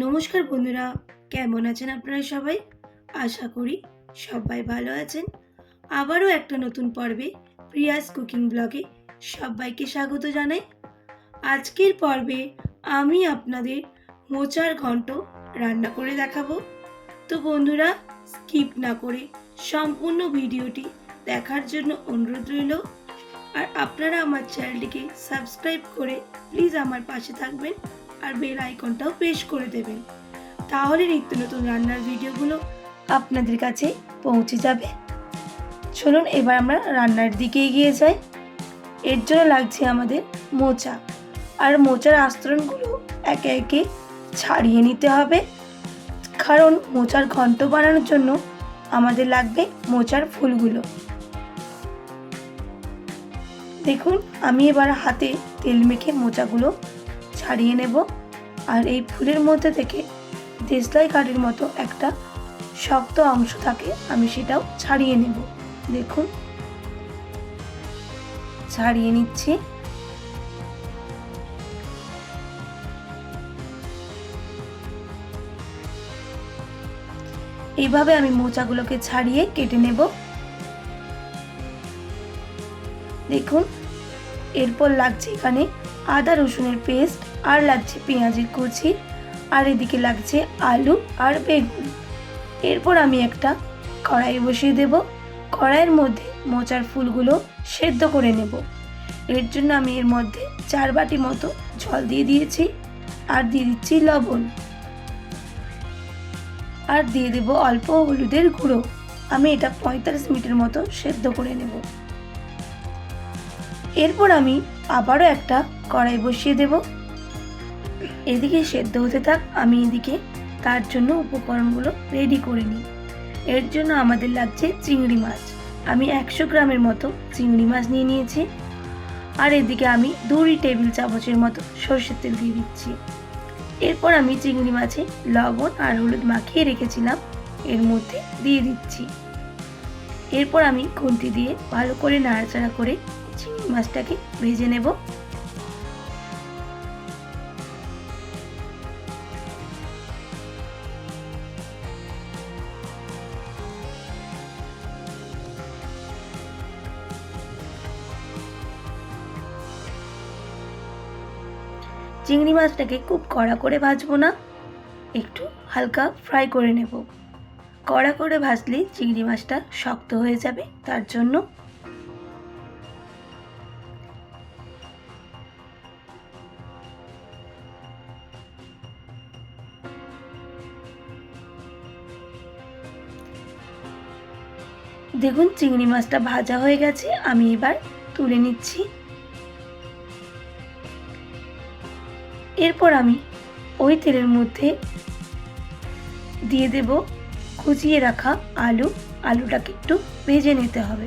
নমস্কার বন্ধুরা, কেমন আছেন আপনারা সবাই? আশা করি সবাই ভালো আছেন। আবারও একটা নতুন পর্বে প্রিয়াস কুকিং ব্লগে সবাইকে স্বাগত জানাই। আজকের পর্বে আমি আপনাদের মোচার ঘন্ট রান্না করে দেখাবো। তো বন্ধুরা, স্কিপ না করে সম্পূর্ণ ভিডিওটি দেখার জন্য অনুরোধ রইল। আর আপনারা আমার চ্যানেলটিকে সাবস্ক্রাইব করে প্লিজ আমার পাশে থাকবেন। আর বেল আইকনটাও প্রেস করে দেবেন। তাহলে নিত্য নতুন রান্নার ভিডিওগুলো আপনাদের কাছে পৌঁছে যাবে। চলুন এবার আমরা রান্নার দিকে এগিয়ে যাই। এর জন্য লাগছে আমাদের মোচা। আর মোচার আস্তরণগুলো একে একে ছাড়িয়ে নিতে হবে। কারণ মোচার ঘন্ট বানানোর জন্য আমাদের লাগবে মোচার ফুলগুলো। দেখুন, আমি এবার হাতে তেল মেখে মোচাগুলো ছাড়িয়ে নেব। আর এই ফুলের মধ্যে থেকে দেশলাই কাঠের মতো একটা শক্ত অংশ থাকে, আমি সেটাও ছাড়িয়ে নেব। দেখুন। ছাড়িয়ে নিচ্ছি। এইভাবে আমি মোচাগুলোকে ছাড়িয়ে কেটে নেব। দেখুন। এরপর লাগছে এখানে আদা রসুনের পেস্ট, আর লাগছে পেঁয়াজের কুচি, আর এদিকে লাগছে আলু আর বেগুন। এরপর আমি একটা কড়াই বসিয়ে দেব। কড়াইয়ের মধ্যে মোচার ফুলগুলো সেদ্ধ করে নেব। এর জন্য আমি এর মধ্যে চার বাটি মতো জল দিয়ে দিয়েছি, আর দিয়ে দিচ্ছি লবণ। আর দিয়ে দেব অল্প হলুদের গুঁড়ো। আমি এটা পঁয়তাল্লিশ মিনিটের মতো সেদ্ধ করে নেব। এরপর আমি আবারও একটা কড়াই বসিয়ে দেব। এদিকে সেদ্ধ হতে থাক, আমি এদিকে তার জন্য উপকরণগুলো রেডি করে নিই। এর জন্য আমাদের লাগছে চিংড়ি মাছ। আমি একশো গ্রামের মতো চিংড়ি মাছ নিয়ে নিয়েছি। আর এদিকে আমি দুই টেবিল চামচের মতো সর্ষের তেল দিয়ে দিচ্ছি। এরপর আমি চিংড়ি মাছে লবণ আর হলুদ মাখিয়ে রেখেছিলাম। এর মধ্যে দিয়ে দিচ্ছি। এরপর আমি খুন্তি দিয়ে ভালো করে নাড়াচাড়া করে চিংড়ি মাছটাকে ভেজে নেব। চিংড়ি মাছটাকে খুব কড়া করে ভাজবো না, একটু হালকা ফ্রাই করে নেব। কড়া করে ভাজলে চিংড়ি মাছটা শক্ত হয়ে যাবে, তার জন্য দেখুন, চিংড়ি মাছটা ভাজা হয়ে গেছে, আমি এবার তুলে নিচ্ছি। এরপর আমি ওই তেলের মধ্যে দিয়ে দেব কুচিয়ে রাখা আলু। আলুটাকে একটু ভেজে নিতে হবে।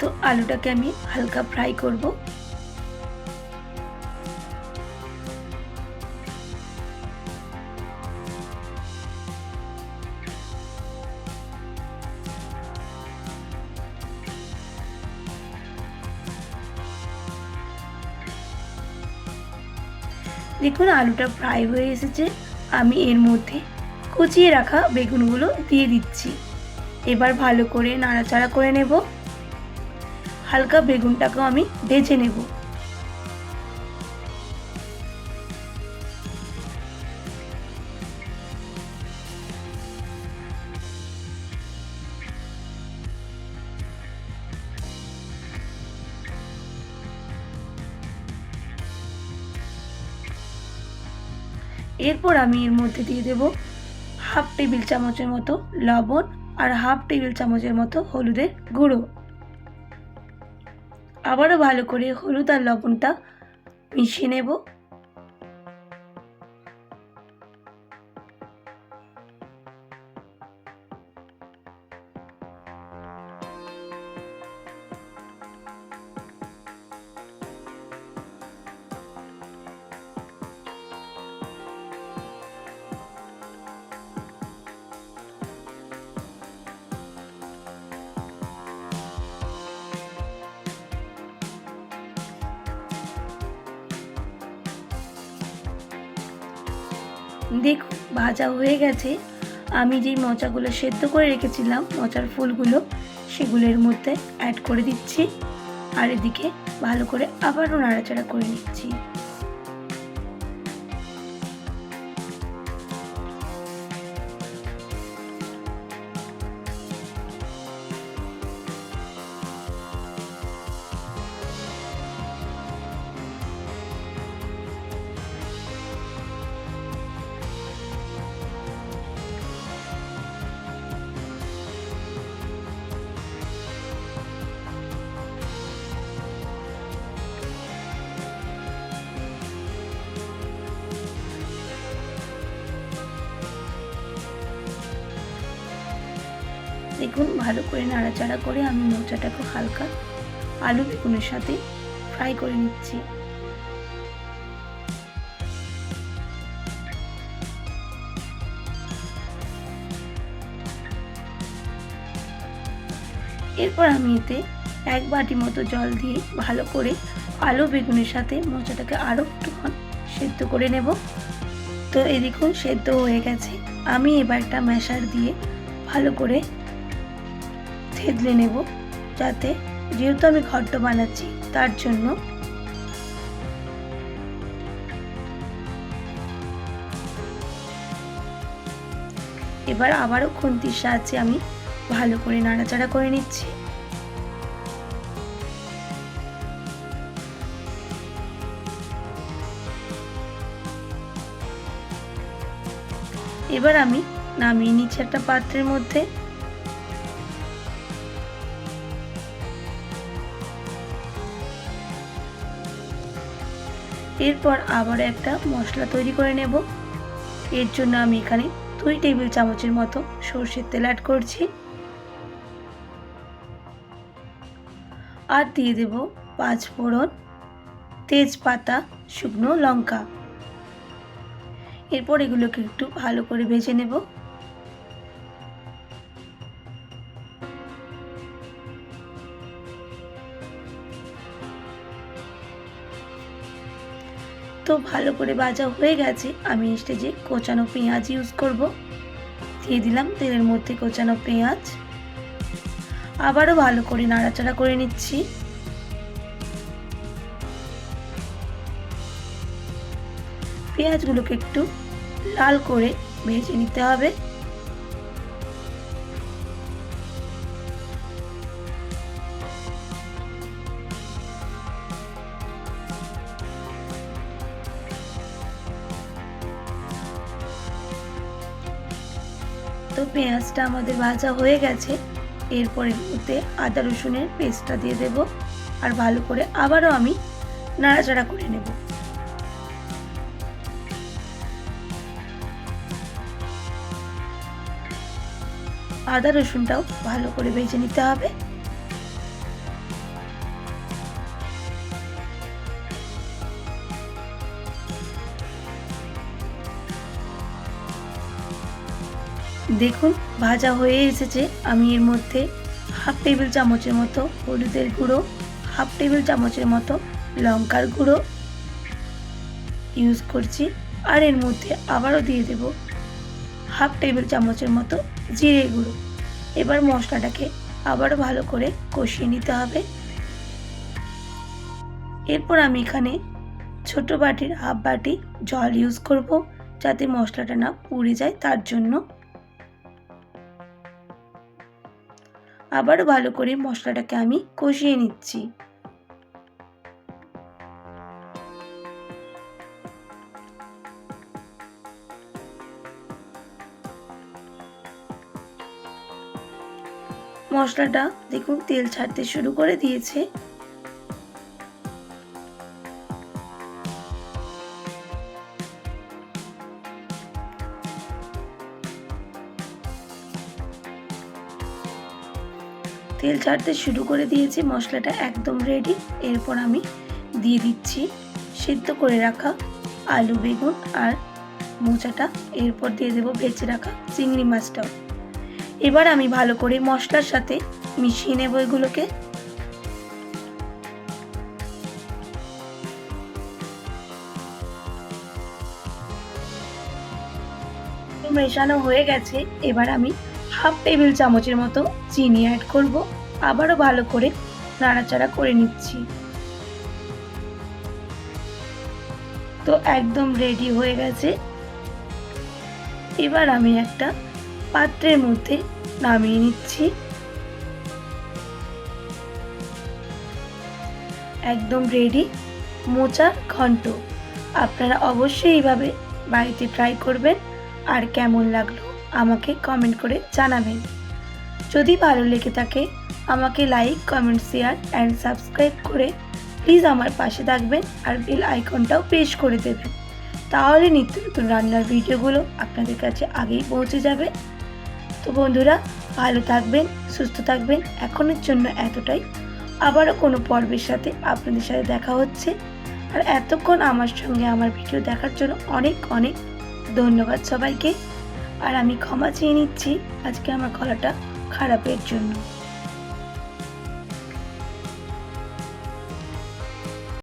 তো আলুটাকে আমি হালকা ফ্রাই করব। দেখুন, আলুটা ফ্রাই হয়ে এসেছে। আমি এর মধ্যে কুচিয়ে রাখা বেগুনগুলো দিয়ে দিচ্ছি। এবার ভালো করে নাড়াচাড়া করে নেব। হালকা বেগুনটাকেও আমি ভেজে নেব। এরপর আমি এর মধ্যে দিয়ে দেব হাফ টেবিল চামচের মতো লবণ আর হাফ টেবিল চামচের মতো হলুদের গুঁড়ো। আবারও ভালো করে হলুদ আর লবণটা মিশিয়ে নেব। দেখুন, ভাজা হয়ে গেছে। আমি যেই মচাগুলো সেদ্ধ করে রেখেছিলাম, মচার ফুলগুলো, সেগুলোর মধ্যে অ্যাড করে দিচ্ছি। আর এদিকে ভালো করে আবারও নাড়াচাড়া করে নিচ্ছি। দেখুন ভালো করে নাড়াচাড়া করে আমি মোচাটাকে হালকা আলু বেগুনের সাথে ফ্রাই করে নিচ্ছি। এরপর আমি এতে এক বাটি মতো জল দিয়ে ভালো করে আলু বেগুনের সাথে মোচাটাকে আরও একটুক্ষণ সেদ্ধ করে নেব। তো এই দেখুন সেদ্ধ হয়ে গেছে। আমি এবার একটা ম্যাশার দিয়ে ভালো করে থেতলে নেব যাতে যেহেতু আমি ঘরটা বানাচ্ছি, তার জন্য। এবার আবারও খুন্তির সাহায্যে আমি ভালো করে নাড়াচাড়া করে নিচ্ছি। এবার আমি নামিয়ে নিচ্ছি একটা পাত্রের মধ্যে। এরপর আবার একটা মশলা তৈরি করে নেব। এর জন্য আমি এখানে দুই টেবিল চামচের মতো সর্ষের তেল অ্যাড করছি। আর দিয়ে দেব পাঁচ ফোড়ন তেজপাতা, শুকনো লঙ্কা। এরপর এগুলোকে একটু ভালো করে ভেজে নেব। ভালো করে ভাজা হয়ে গেছে, আমি স্টেজে কোচানো পেঁয়াজ ইউজ করব। দিয়ে দিলাম তেলের মধ্যে কোচানো পেঁয়াজ। আবারও ভালো করে নাড়াচাড়া করে নিচ্ছি। পেঁয়াজগুলোকে একটু লাল করে ভেজে নিতে হবে। তো পেঁয়াজটা আমাদের ভাজা হয়ে গেছে। এরপরে ওতে আদা রসুনের পেস্টটা দিয়ে দেব। আর ভালো করে আবারও আমি নাড়াচাড়া করে নেব। আদা রসুনটাও ভালো করে ভেজে নিতে হবে। দেখুন, ভাজা হয়ে এসেছে। আমি এর মধ্যে হাফ টেবিল চামচের মতো হলুদের গুঁড়ো, হাফ টেবিল চামচের মতো লঙ্কার গুঁড়ো ইউজ করছি। আর এর মধ্যে আবারও দিয়ে দেব হাফ টেবিল চামচের মতো জিরে গুঁড়ো। এবার মশলাটাকে আবারও ভালো করে কষিয়ে নিতে হবে। এরপর আমি এখানে ছোট বাটির হাফ বাটি জল ইউজ করব যাতে মশলাটা না পুড়ে যায়, তার জন্য আবারও ভালো করে মশলাটাকে আমি কষিয়ে নিচ্ছি। মশলাটা দেখুন তেল ছাড়তে শুরু করে দিয়েছে। তেল ছাড়তে শুরু করে দিয়েছি, মশলাটা একদম রেডি এরপর আমি দিয়ে দিচ্ছি সিদ্ধ করে রাখা আলু বেগুন আর মোচাটা। এরপর দিয়ে দেবো ভেজে রাখা চিংড়ি মাছটাও। এবার আমি ভালো করে মশলার সাথে মিশিয়ে নেব এগুলোকে। মেশানো হয়ে গেছে, এবার আমি হাফ টেবিল চামচের মতো চিনি অ্যাড করব। আবারও ভালো করে নাড়াচাড়া করে নিচ্ছি। তো একদম রেডি হয়ে গেছে। এবার আমি একটা পাত্রের মধ্যে নামিয়ে নিচ্ছি। একদম রেডি মোচার ঘন্ট। আপনারা অবশ্যই এইভাবে বাড়িতে ট্রাই করবেন। আর কেমন লাগল? আমাকে কমেন্ট করে জানাবেন। যদি ভালো লেগে থাকে, আমাকে like comment share and subscribe করে প্লিজ আমার পাশে থাকবেন আর বেল আইকনটাও প্রেস করে দেবেন। তাহলে নিত্য নতুন রান্নার ভিডিওগুলো আপনাদের কাছে আগেই পৌঁছে যাবে। তো বন্ধুরা, ভালো থাকবেন, সুস্থ থাকবেন। এখনের জন্য এতটাই। আবারও কোনো পর্বের সাথে আপনাদের সাথে দেখা হচ্ছে। আর এতক্ষণ আমার সঙ্গে আমার ভিডিও দেখার জন্য অনেক অনেক ধন্যবাদ সবাইকে। আর আমি ক্ষমা চেয়ে নিচ্ছি আজকে আমার গলাটা খারাপের জন্য।